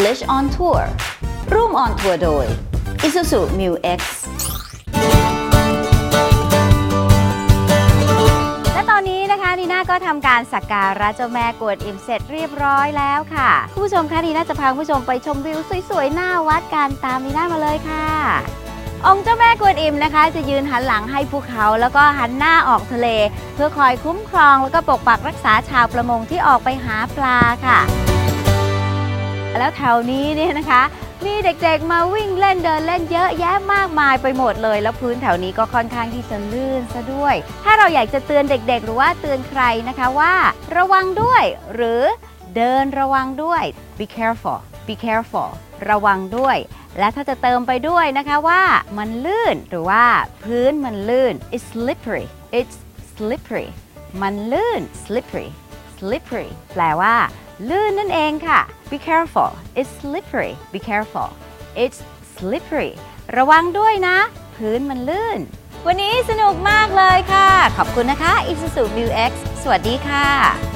English on Tour ร่วม on tour โดย Isuzu Mu X และตอนนี้นะคะนีน่าก็ทำการสักการะเจ้าแม่กวนอิมเสร็จเรียบร้อยแล้วค่ะคุณผู้ชมคะนีน่าจะพาคุณผู้ชมไปชมวิวสวยๆ หน้าวัดกันตามนีน่ามาเลยค่ะ องค์เจ้าแม่กวนอิมนะคะ จะยืนหันหลังให้ภูเขาแล้วก็หันหน้าออกทะเล เพื่อคอยคุ้มครองแล้วก็ปกปักรักษาชาวประมงที่ออกไปหาปลาค่ะ แล้วแถวนี้เนี่ยนะคะ มีเด็กๆมาวิ่งเล่นเดินเล่นเยอะแยะมากมายไปหมดเลย แล้วพื้นแถวนี้ก็ค่อนข้างที่จะลื่นซะด้วย ถ้าเราอยากจะเตือนเด็กๆ หรือว่าเตือนใครนะคะว่า ระวังด้วย หรือเดินระวังด้วย be careful be careful ระวังด้วย และถ้าจะเติมไปด้วยนะคะว่ามันลื่นหรือว่าพื้นมันลื่น it's slippery it's slippery มันลื่น slippery slippery แปลว่า ลื่นนั่นเองค่ะ be careful it's slippery be careful it's slippery ระวังด้วยนะ พื้นมันลื่น วันนี้สนุกมากเลยค่ะ ขอบคุณนะคะ Isuzu Mu X สวัสดีค่ะ